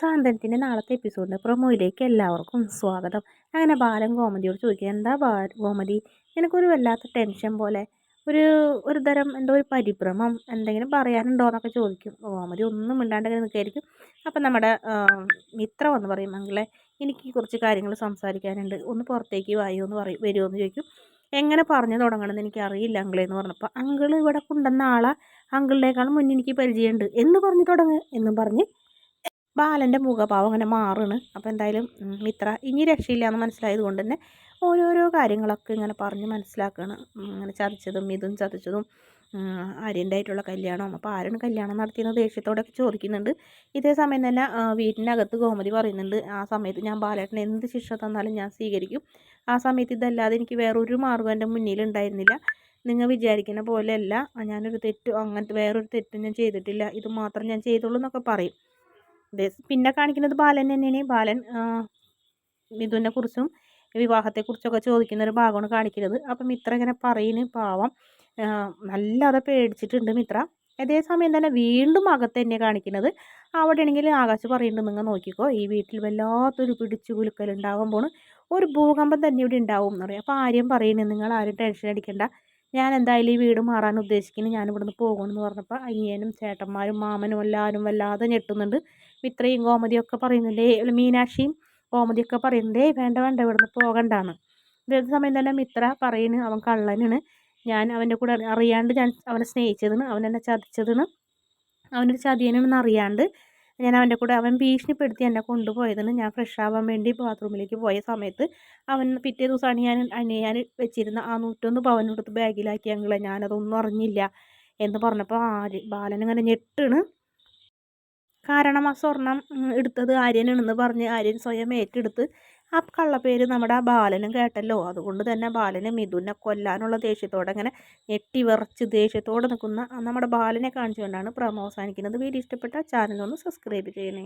സാന്ത്വനത്തിന്റെ നാളത്തെ എപ്പിസോഡിന്റെ പ്രൊമോയിലേക്ക് എല്ലാവർക്കും സ്വാഗതം. അങ്ങനെ ബാലൻ ഗോമതിയോട് ചോദിക്കുക എന്താ ബാ ഗോമതി എനിക്കൊരു വല്ലാത്ത ടെൻഷൻ പോലെ ഒരു ഒരു തരം എന്തോ ഒരു പരിഭ്രമം എന്തെങ്കിലും പറയാനുണ്ടോ? എന്നൊക്കെ ചോദിക്കും. ഗോമതി ഒന്നും ഇല്ലാണ്ട് ഇങ്ങനെ നിൽക്കുകയായിരിക്കും അപ്പം നമ്മുടെ മിത്ര എന്ന് പറയും എനിക്ക് കുറച്ച് കാര്യങ്ങൾ സംസാരിക്കാനുണ്ട്. ഒന്ന് പുറത്തേക്ക് വായോ എന്ന് പറയും വരുമോ എന്ന് ചോദിക്കും. എങ്ങനെ പറഞ്ഞു തുടങ്ങണമെന്ന് എനിക്ക് അറിയില്ല അങ്കിളെ എന്ന് പറഞ്ഞപ്പോൾ അങ്കിൾ ഇവിടെ കൊണ്ടുവന്ന ആളെ. അങ്കിളിനേക്കാളും മുന്നേ എനിക്ക് പരിചയമുണ്ട്. എന്ന് പറഞ്ഞു തുടങ്ങുക എന്നും പറഞ്ഞ് ബാലന്റെ മുഖഭാവം അങ്ങനെ മാറുകയാണ്. അപ്പോൾ എന്തായാലും മിത്ര ഇനി രക്ഷയില്ല എന്ന് മനസ്സിലായത് കൊണ്ട് തന്നെ ഓരോരോ കാര്യങ്ങളൊക്കെ ഇങ്ങനെ പറഞ്ഞ് മനസ്സിലാക്കുകയാണ്. ഇങ്ങനെ ചതിച്ചതും ഇതും ചതിച്ചതും ആര്യന്റെ ആയിട്ടുള്ള കല്യാണം അപ്പോൾ ആരാണ് കല്യാണം നടത്തിയെന്ന് ദേഷ്യത്തോടൊക്കെ ചോദിക്കുന്നുണ്ട്. ഇതേ സമയം തന്നെ വീട്ടിനകത്ത് ഗോമതി പറയുന്നുണ്ട് ആ സമയത്ത് ഞാൻ ബാലേട്ടന് എന്ത് ശിക്ഷ തന്നാലും ഞാൻ സ്വീകരിക്കും. ആ സമയത്ത് ഇതല്ലാതെ എനിക്ക് വേറൊരു മാർഗം എന്റെ മുന്നിൽ ഉണ്ടായിരുന്നില്ല. നിങ്ങൾ വിചാരിക്കുന്ന പോലെയല്ല. ഞാനൊരു തെറ്റ് അങ്ങനത്തെ വേറൊരു തെറ്റും ഞാൻ ചെയ്തിട്ടില്ല. ഇത് മാത്രം ഞാൻ ചെയ്തുള്ളൂ എന്നൊക്കെ പറയും. പിന്നെ കാണിക്കുന്നത് ബാലൻ തന്നെയാണ്. ബാലൻ മിഥുനെ കുറിച്ചും വിവാഹത്തെക്കുറിച്ചൊക്കെ ചോദിക്കുന്ന ഒരു ഭാഗമാണ് കാണിക്കുന്നത്. അപ്പം മിത്ര ഇങ്ങനെ പറയുന്നു പാവം. നല്ലാതെ പേടിച്ചിട്ടുണ്ട് മിത്ര. അതേ സമയം തന്നെ വീണ്ടും അകത്ത് തന്നെ കാണിക്കുന്നത്. അവിടെ ആണെങ്കിൽ ആകാശ് പറയുന്നുണ്ട് നിങ്ങൾ നോക്കിക്കോ ഈ വീട്ടിൽ വല്ലാത്തൊരു പിടിച്ചു കുലുക്കൽ ഉണ്ടാകുമ്പോൾ ഒരു ഭൂകമ്പം തന്നെ ഇവിടെ ഉണ്ടാവും എന്ന് പറയും. അപ്പോൾ ആര്യം പറയുന്നത് നിങ്ങൾ ആരും ടെൻഷൻ അടിക്കണ്ട. ഞാൻ എന്തായാലും ഈ വീട് മാറാൻ ഉദ്ദേശിക്കുന്നു. ഞാൻ ഇവിടുന്ന് എന്ന് പറഞ്ഞപ്പോൾ അനിയനും ചേട്ടന്മാരും മാമനും എല്ലാവരും വല്ലാതെ ഞെട്ടുന്നുണ്ട്. ഇത്രയും കോമതിയൊക്കെ പറയുന്നുണ്ട്. മീനാക്ഷിയും കോമതിയൊക്കെ പറയുന്നുണ്ട്. വേണ്ട വേണ്ട ഇവിടുന്ന് പോകണ്ടാണ് ഇതേ സമയം തന്നെ മിത്ര പറയുന്നു അവൻ കള്ളനാണ്. ഞാൻ അവന്റെ കൂടെ അറിയാണ്ട് ഞാൻ അവനെ സ്നേഹിച്ചതെന്ന് അവൻ എന്നെ ചതിച്ചതെന്ന് അവനൊരു ചതിയനാണെന്ന് അറിയാണ്ട് ഞാൻ അവന്റെ കൂടെ അവൻ ഭീഷണിപ്പെടുത്തി എന്നെ കൊണ്ടുപോയതെന്ന് ഞാൻ ഫ്രഷ് ആവാൻ വേണ്ടി ബാത്റൂമിലേക്ക് പോയ സമയത്ത് അവൻ പിറ്റേ ദിവസമാണ് ഞാൻ അണിയാൻ വെച്ചിരുന്ന ആ നൂറ്റൊന്ന് പവനെടുത്ത് ബാഗിലാക്കി ഞങ്ങളെ ഞാനതൊന്നും അറിഞ്ഞില്ല എന്ന് പറഞ്ഞപ്പോൾ ആര് ബാലൻ ഇങ്ങനെ ഞെട്ടാണ്. കാരണം ആ സ്വർണം എടുത്തത് ആര്യനാണെന്ന് പറഞ്ഞ് ആര്യൻ സ്വയം ഏറ്റെടുത്ത് ആ കള്ളപ്പേര് നമ്മുടെ ആ ബാലനും കേട്ടല്ലോ. അതുകൊണ്ട് തന്നെ ബാലന് മിഥുനെ കൊല്ലാനുള്ള ദേഷ്യത്തോടെ അങ്ങനെ ഞെട്ടി വിറച്ച് ദേഷ്യത്തോടെ നിൽക്കുന്ന നമ്മുടെ ബാലനെ കാണിച്ചുകൊണ്ടാണ് പ്രമോ അവസാനിക്കുന്നത്. വീഡിയോ ഇഷ്ടപ്പെട്ട ചാനൽ ഒന്ന് സബ്സ്ക്രൈബ് ചെയ്യണേ.